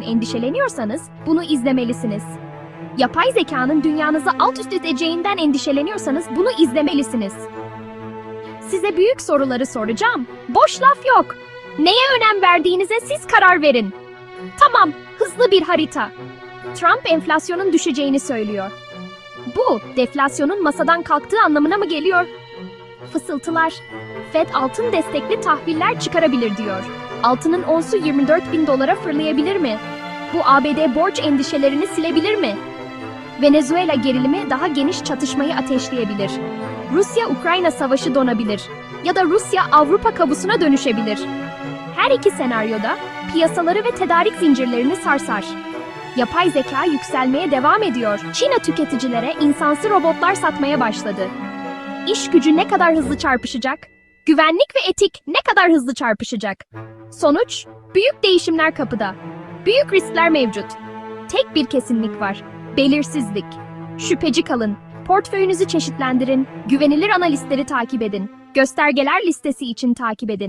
endişeleniyorsanız bunu izlemelisiniz. Yapay zekanın dünyanızı alt üst edeceğinden endişeleniyorsanız bunu izlemelisiniz. Size büyük soruları soracağım. Boş laf yok. Neye önem verdiğinize siz karar verin. Tamam, hızlı bir harita. Trump enflasyonun düşeceğini söylüyor. Bu, deflasyonun masadan kalktığı anlamına mı geliyor? Fısıltılar. Fed altın destekli tahviller çıkarabilir diyor. Altının onsu 24 bin dolara fırlayabilir mi? Bu ABD borç endişelerini silebilir mi? Venezuela gerilimi daha geniş çatışmayı ateşleyebilir. Rusya-Ukrayna savaşı donabilir. Ya da Rusya Avrupa kabusuna dönüşebilir. Her iki senaryoda piyasaları ve tedarik zincirlerini sarsar. Yapay zeka yükselmeye devam ediyor. Çin'e tüketicilere insansı robotlar satmaya başladı. İş gücü ne kadar hızlı çarpışacak? Güvenlik ve etik ne kadar hızlı çarpışacak? Sonuç, büyük değişimler kapıda. Büyük riskler mevcut. Tek bir kesinlik var. Belirsizlik. Şüpheci kalın. Portföyünüzü çeşitlendirin. Güvenilir analistleri takip edin. Göstergeler listesi için takip edin.